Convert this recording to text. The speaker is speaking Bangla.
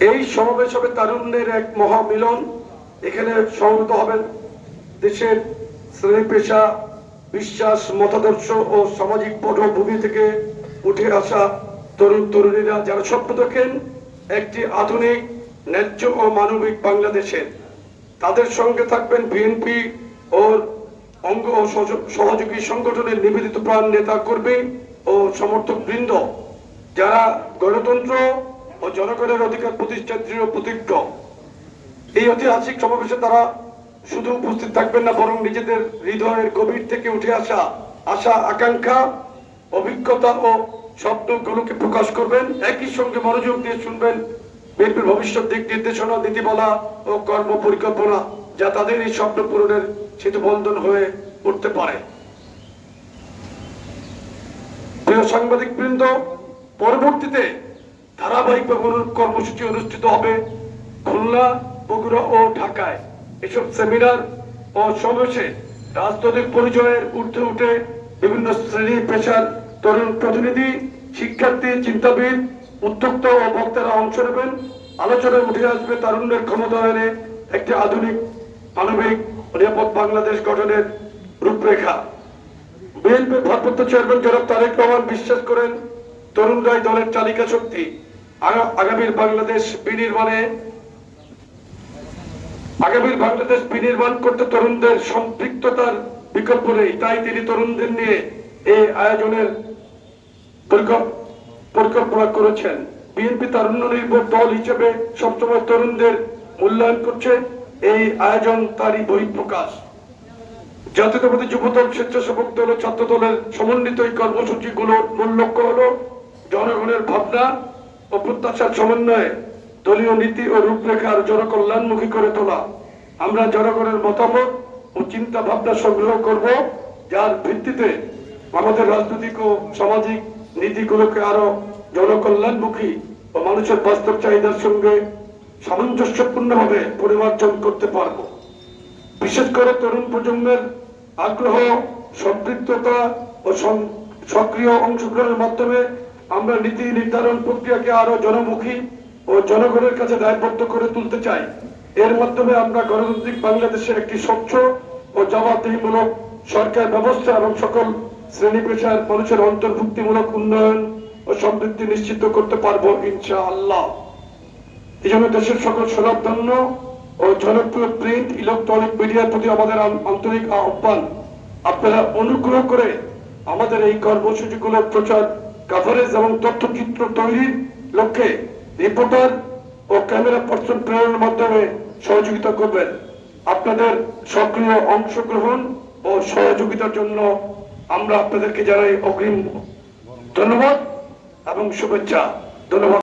এই সমাবেশ হবে তারুণ্যের এক মহামিলন। এখানে সমবেত হবেন দেশের শ্রেণি পেশা বিশ্বাস, মতাদর্শ ও সামাজিক পটভূমি থেকে উঠে আসা তরুণ তরুণীরা যারা স্বপ্ন দেখেন একটি আধুনিক, ন্যায্য ও মানবিক বাংলাদেশের। তাদের সঙ্গে থাকবেন বিএনপি ও অঙ্গ ও সহযোগী সংগঠনের নিবেদিত প্রাণ নেতা কর্মী ও সমর্থক বৃন্দ যারা গণতন্ত্র ও জনগণের অধিকার প্রতিষ্ঠার দৃঢ় প্রতিজ্ঞ। এই ঐতিহাসিক সমাবেশে তারা শুধু উপস্থিত থাকবেন না, বরং নিজেদের হৃদয়ের গভীর থেকে উঠে আসা আশা, আকাঙ্ক্ষা, অভিজ্ঞতা ও স্বপ্নগুলোকে প্রকাশ করবেন। একই সঙ্গে মনোযোগ দিয়ে শুনবেন বিএনপির ভবিষ্যৎ দিক নির্দেশনা, নীতিমালা ও কর্ম পরিকল্পনা যা তাদের এই স্বপ্ন পূরণের সেতুবন্ধন হয়ে উঠতে পারে। প্রিয় সাংবাদিক বৃন্দ পরবর্তীতে ধারাবাহিকভাবে কর্মসূচি অনুষ্ঠিত হবে খুলনা, বগুড়া ও ঢাকায়। এসব সেমিনার ও সমাবেশে রাজনৈতিক পরিচয়ের ঊর্ধ্বে উঠে বিভিন্ন শ্রেণি পেশার তরুণ প্রতিনিধি, শিক্ষার্থী, চিন্তাবিদ, উদ্যোক্তা ও বক্তারা অংশ নেবেন। আলোচনায় উঠে আসবে তারুণ্যের ক্ষমতায়নে একটি আধুনিক, মানবিক নিরাপদ বাংলাদেশ গঠনের রূপরেখা। বিএনপির ভারপ্রাপ্ত চেয়ারম্যান জনাব তারেক রহমান বিশ্বাস করেন তরুণরাই দলের চালিকা শক্তি। আগামীর বাংলাদেশ বিনির্মাণে, আগামীর বাংলাদেশ বিনির্মাণ করতে তরুণদের সম্পৃক্ততার বিকল্প নেই। তাই তিনি তরুণদের নিয়ে এই আয়োজনের পরিকল্পনা করেছেন। বিএনপি তারুণ্য নির্ভর দল হিসেবে সবসময় তরুণদের মূল্যায়ন করছে। এই আয়োজন তারই বহিঃপ্রকাশ। জাতীয়তাবাদী যুবদল স্বেচ্ছাসেবক দল ও ছাত্র দলের সমন্বিত এই কর্মসূচিগুলোর মূল লক্ষ্য হলো জনগণের ভাবনা ও প্রত্যাশার সমন্বয়ে দলীয় নীতি ও রূপরেখার জনকল্যাণমুখী করে তোলা। আমরা জনগণের মতামত ও চিন্তা ভাবনা সংগ্রহ করব, যার ভিত্তিতে আমাদের রাজনৈতিক ও সামাজিক নীতিগুলোকে আরও জনকল্যাণমুখী ও মানুষের বাস্তব চাহিদার সঙ্গে সামঞ্জস্যপূর্ণভাবে পরিমার্জন করতে পারব। বিশেষ করে তরুণ প্রজন্মের আগ্রহ, সম্পৃক্ততা ও সক্রিয় অংশগ্রহণের মাধ্যমে আমরা নীতি নির্ধারণ প্রক্রিয়াকে আরও জনমুখী ও জনগণের কাছে দায়বদ্ধ করে তুলতে চাই। এর মাধ্যমে আমরা গণতান্ত্রিক বাংলাদেশের একটি স্বচ্ছ ও জবাবদিহিমূলক সরকার ব্যবস্থা এবং সকল শ্রেণি পেশার মানুষের অন্তর্ভুক্তিমূলক উন্নয়ন ও সমৃদ্ধি নিশ্চিত করতে পারব ইনশা আল্লাহ এই জন্য দেশের সকল স্বনামধন্য ও জনপ্রিয় প্রিন্ট ইলেকট্রনিক মিডিয়ার প্রতি আমাদের আন্তরিক আহ্বান। আপনারা অনুগ্রহ করে আমাদের এই কর্মসূচিগুলোর প্রচার কাভারেজ এবং তথ্যচিত্র তৈরির লক্ষ্যে রিপোর্টার ও ক্যামেরা পার্সন প্রেরণের মাধ্যমে সহযোগিতা করবেন। আপনাদের সক্রিয় অংশগ্রহণ ও সহযোগিতার জন্য আমরা আপনাদেরকে জানাই অগ্রিম ধন্যবাদ এবং শুভেচ্ছা। ধন্যবাদ।